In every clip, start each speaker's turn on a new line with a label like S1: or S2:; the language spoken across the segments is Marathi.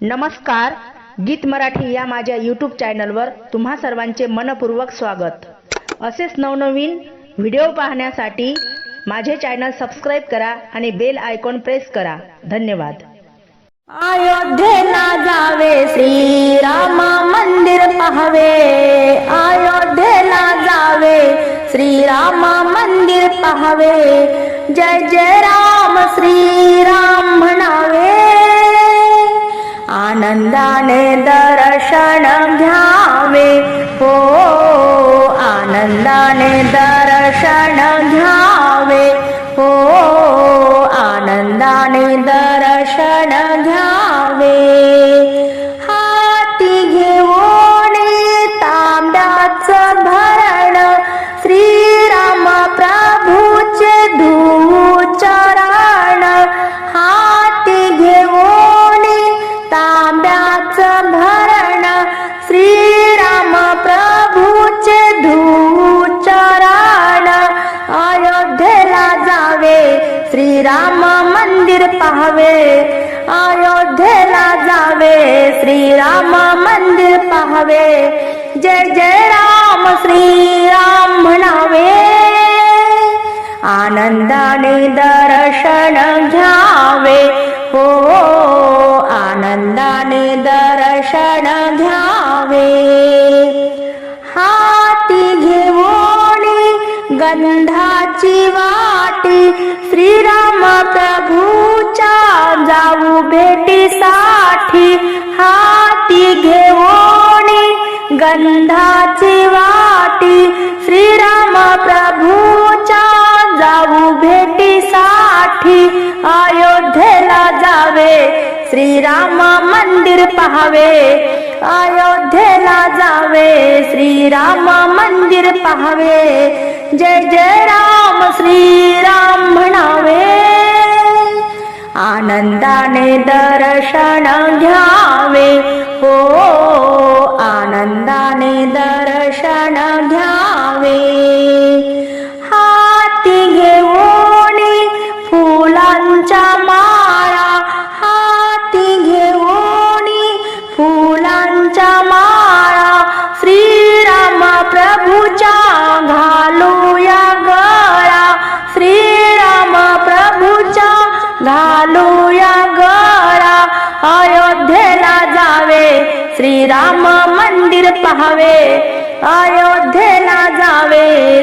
S1: नमस्कार गीत मराठी या माझ्या यूट्यूब चॅनलवर तुम्हा सर्वांचे मनपूर्वक स्वागत. असेच नवनवीन व्हिडिओ पाहण्यासाठी माझे चॅनल सबस्क्राईब करा आणि बेल आयकॉन प्रेस करा. धन्यवाद.
S2: अयोध्येला जावे श्रीरामा मंदिर पाहावे. अयोध्येला जावे श्रीरामा मंदिर पाहावे. जय जय राम श्रीराम म्हणा आनंदाने दर्शन घ्यावे हो आनंदाने दर्शन घ्यावे हो आनंदाने दर्शन घ्यावे मंदिर पाहावे अयोध्येला जावे श्रीराम मंदिर पाहावे जय जय राम श्रीराम म्हणावे आनंदाने दर्शन घ्यावे हो आनंदाने दर्शन घ्यावे हाती घेऊन गंधाची वाटी श्रीराम भेटीसाठी हाती घेऊन गंधाची वाटी श्रीराम प्रभूच्या जाऊ भेटीसाठी अयोध्येला जावे. श्रीराम मंदिर पाहावे. अयोध्येला जावे. श्रीराम मंदिर पाहावे. जय जय राम श्रीराम म्हणावे. आनंदाने दर्शन घ्यावे हो राम मन्दिर पहा अयोध्ये न जा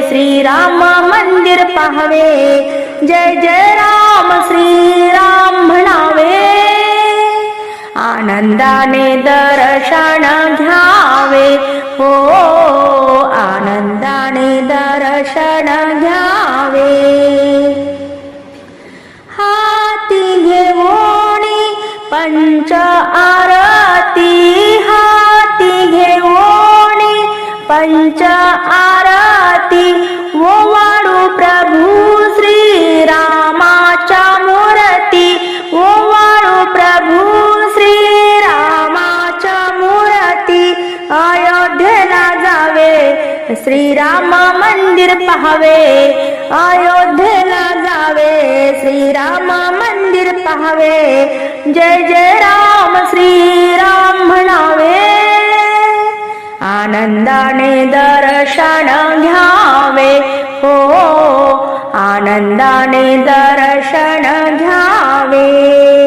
S2: श्रीरामवे जय जय राम श्रीराम आनन्दो आनन्दानि दर्शन याीणि पञ्च श्रीराम मंदिर पाहावे अयोध्येला जावे श्रीरामा मंदिर पाहावे जय जय राम श्रीराम म्हणावे. आनंदाने दर्शन घ्यावे हो आनंदाने दर्शन घ्यावे.